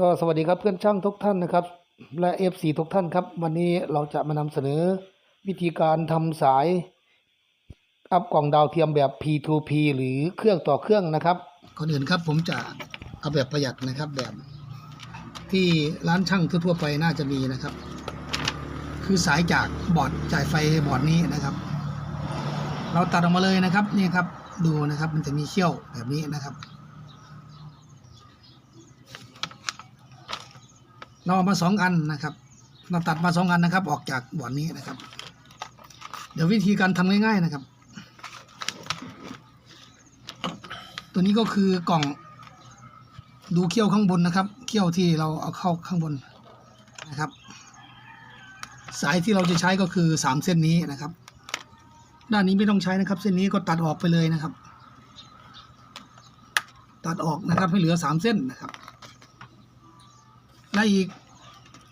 ก็สวัสดีครับเพื่อนช่างทุกท่านนะครับ และ FC ทุกท่านครับ วันนี้เราจะมานำเสนอวิธีการทำสาย อัพกล่องดาวเทียมแบบ P2P หรือเครื่องต่อเครื่องนะครับก่อนอื่นครับผมจะเอาแบบประหยัดนะครับแบบ ที่ร้านช่างทั่วไปน่าจะมีนะครับ คือสายจากบอร์ดจ่ายไฟบอร์ดนี้นะครับ เราตัดออกมาเลยนะครับนี่ครับดูนะครับมันจะมีเขี้ยวแบบนี้นะครับ เราเอามาสองอันนะครับเราตัดมาสองอันนะครับ ออกจากบ่อนนี้นะครับ เดี๋ยววิธีการทำง่าย ๆนะครับ ตัวนี้ก็คือกล่องดูเขี้ยวข้างบนนะครับ เขี้ยวที่เราเอาเข้าข้างบนนะครับ สายที่เราจะใช้ก็คือสามเส้นนี้นะครับ ด้านนี้ไม่ต้องใช้นะครับ เส้นนี้ก็ตัดออกไปเลยนะครับ ตัดออกนะครับให้เหลือสามเส้นนะครับ และอีก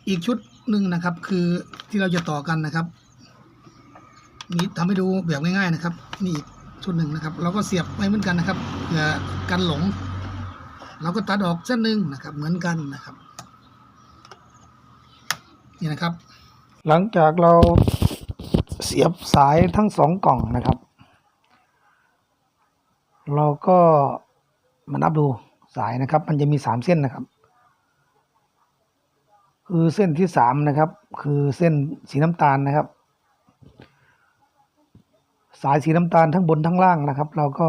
อีกชุดหนึ่งนะครับ คือที่เราจะต่อกันนะครับนี่ทำให้ดูแบบง่ายๆนะครับ นี่อีกชุดหนึ่งนะครับ เราก็เสียบไว้เหมือนกันนะครับเพื่อกันหลง เราก็ตัดออกเส้นหนึ่งนะครับ เหมือนกันนะครับ นี่นะครับ หลังจากเราเสียบสายทั้งสองกล่องนะครับ เราก็มานับดูสายนะครับ มันจะมีสามเส้นนะครับ คือเส้นที่สามนะครับ คือเส้นสีน้ำตาลนะครับ สายสีน้ำตาลทั้งบนทั้งล่างนะครับ เราก็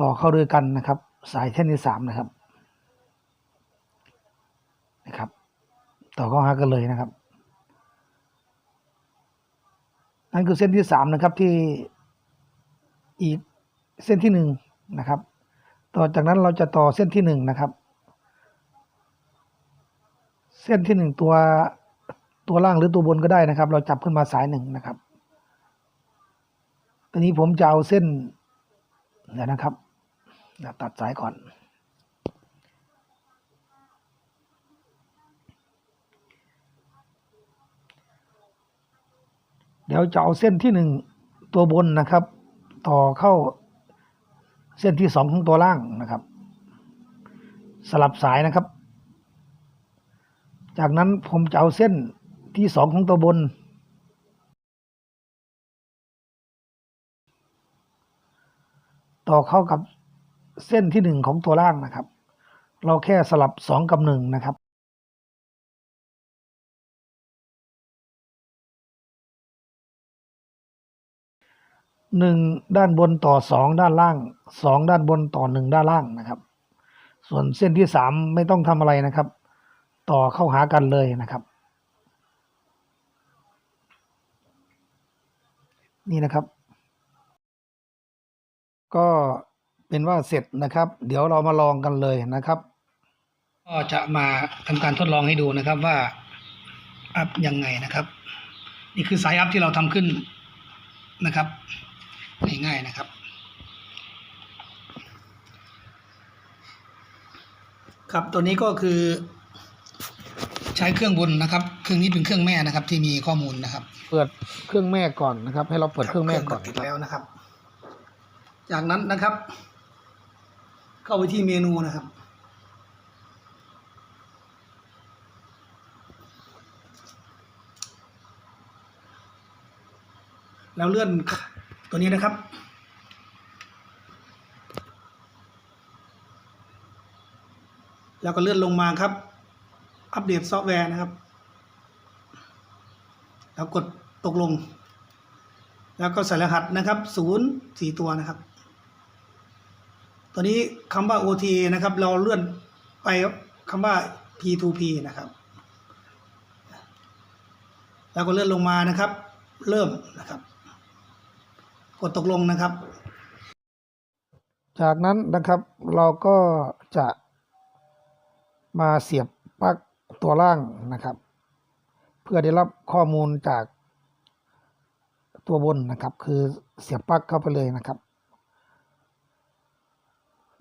ต่อเข้าด้วยกันนะครับ สายเส้นที่สามนะครับนะครับ ต่อเข้าหากันเลยนะครับนั่นคือเส้นที่สามนะครับที่อีกเส้นที่หนึ่งนะครับ ต่อจากนั้นเราจะต่อเส้นที่หนึ่งนะครับ เส้นที่หนึ่งตัวตัวล่างหรือตัวบนก็ได้นะครับ เราจับขึ้นมาสายหนึ่งนะครับตอนนี้ผมจะเอาเส้นเดี๋ยวนะครับตัดสายก่อน เดี๋ยวจะเอาเส้นที่หนึ่งตัวบนนะครับ ต่อเข้าเส้นที่สองของตัวล่างนะครับ สลับสายนะครับ จากนั้นผมจะเอาเส้นที่สองของตัวบน ต่อเข้ากับเส้นที่หนึ่งของตัวล่างนะครับ เราแค่สลับสองกับหนึ่งนะครับหนึ่งด้านบนต่อสองด้านล่างสองด้านบนต่อหนึ่งด้านล่างนะครับ ส่วนเส้นที่สามไม่ต้องทำอะไรนะครับ ต่อเข้าหากันเลยนะครับ นี่นะครับ ก็เป็นว่าเสร็จนะครับ เดี๋ยวเรามาลองกันเลยนะครับ ก็จะมาทำการทดลองให้ดูนะครับว่าอัพยังไงนะครับ นี่คือสายอัพที่เราทำขึ้นนะครับง่ายๆนะครับครับตัวนี้ก็คือ ใช้เครื่องบนนะครับ เครื่องนี้เป็นเครื่องแม่นะครับ ที่มีข้อมูลนะครับ เปิดเครื่องแม่ก่อนนะครับ ให้เราเปิดเครื่องแม่ก่อนติดแล้วนะครับ จากนั้นนะครับ เข้าไปที่เมนูนะครับ แล้วเลื่อนตัวนี้นะครับแล้วก็เลื่อนลงมาครับ อัปเดตซอฟต์แวร์นะครับ แล้วกดตกลง แล้วก็ใส่รหัสนะครับศูนย์สี่ตัวนะครับ ตัวนี้คำว่า ota นะครับ เราเลื่อนไปคำว่า P2P นะครับ แล้วก็เลื่อนลงมานะครับ เริ่มนะครับ กดตกลงนะครับ จากนั้นนะครับเราก็จะมาเสียบปลั๊ก ตัวล่างนะครับ เพื่อได้รับข้อมูลจากตัวบนนะครับ คือเสียบปลั๊กเข้าไปเลยนะครับ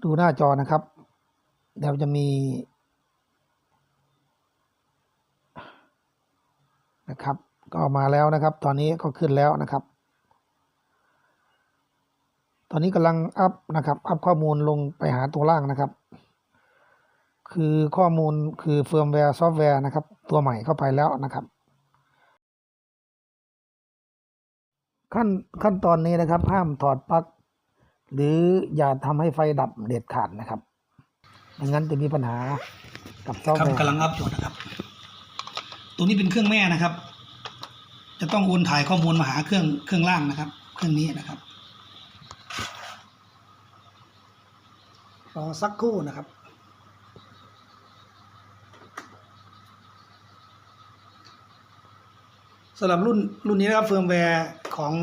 ดูหน้าจอนะครับ เดี๋ยวจะมีนะครับ ก็มาแล้วนะครับ ตอนนี้ก็ขึ้นแล้วนะครับ ตอนนี้กำลังอัพนะครับ อัพข้อมูลลงไปหาตัวล่างนะครับ คือข้อมูลคือเฟิร์มแวร์ซอฟต์แวร์นะครับ ตัวใหม่เข้าไปแล้วนะครับ ขั้นขั้นตอนนี้นะครับ ห้ามถอดปลั๊กหรืออย่าทำให้ไฟดับเด็ดขาดนะครับไม่งั้นจะมีปัญหากับซอฟต์ครัแวร์กำลังอัพอยู่นะครับ ตัวนี้เป็นเครื่องแม่นะครับ จะต้องโอนถ่ายข้อมูลมาหาเครื่องเครื่องล่างนะครับ เครื่องนี้นะครับรอสักครู่นะครับ สำหรับรุ่นรุ่นนี้นะครับเฟิร์มแวร์ของ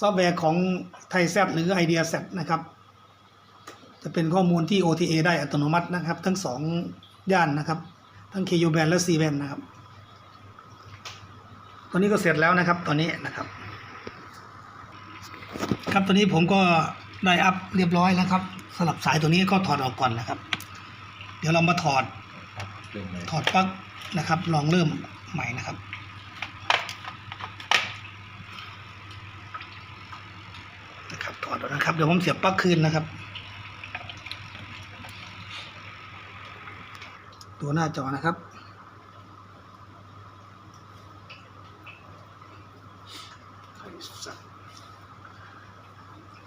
ซอฟต์แวร์ของไทยแซหรือไอเดียแซนะครับ จะเป็นข้อมูลที่ OTA ได้อัตโนมัตินะครับ ทั้งสองย่านนะครับ ทั้ง KU band และ C band นะครับ ตอนนี้ก็เสร็จแล้วนะครับ ตอนนี้นะครับ ครับตอนนี้ผมก็ได้อัพเรียบร้อยแล้วครับสลับสายตัวนี้ก็ถอดออกก่อนนะครับ เดี๋ยวเรามาถอดถอดปลั๊กนะครับ ลองเริ่มใหม่นะครับ นะครับถอดแล้วนะครับ เดี๋ยวผมเสียบปลั๊กคืนนะครับ ตัวหน้าจอนะครับ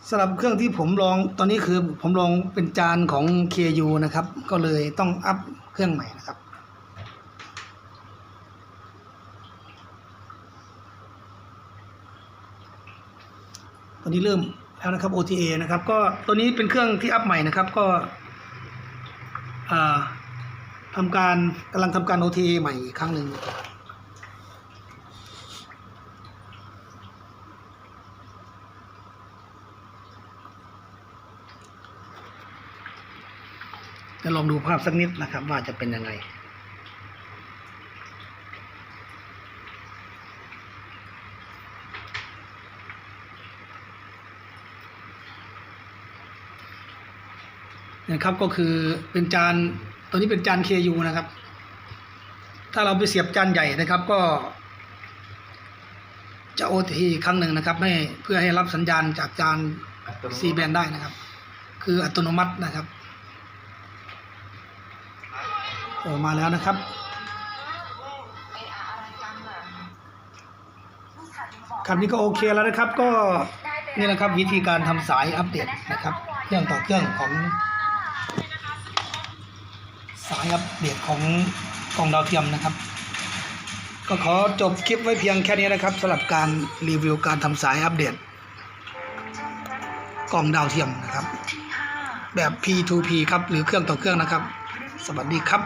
สำหรับเครื่องที่ผมลองตอนนี้คือผมลองเป็นจานของ KU นะครับ ก็เลยต้องอัพเครื่องใหม่นะครับ ตอนนี้เริ่ม แล้วนะครับ OTA นะครับ ก็ตัวนี้เป็นเครื่องที่อัพใหม่นะครับ ก็ทำการกำลังทำการ OTA ใหม่อีกครั้งหนึ่งจะลองดูภาพสักนิดนะครับ ว่าจะเป็นยังไง นะครับก็คือเป็นจานตัวนี้เป็นจาน KU นะครับ ถ้าเราไปเสียบจานใหญ่นะครับก็ จะ OT ครั้งหนึ่งนะครับให้เพื่อให้รับสัญญาณจากจาน C band ได้นะครับ คืออัตโนมัตินะครับโอ้มาแล้วนะครับครับนี่ก็โอเคแล้วนะครับก็นี่นะครับวิธีการทำสายอัปเดตนะครับเครื่องต่อเครื่องของ สายอัปเดตของกล่องดาวเทียมนะครับ ก็ขอจบคลิปไว้เพียงแค่นี้นะครับสำหรับการรีวิวการทำสายอัปเดตกล่องดาวเทียมนะครับ แบบ P2P ครับหรือเครื่องต่อเครื่องนะครับ สวัสดีครับ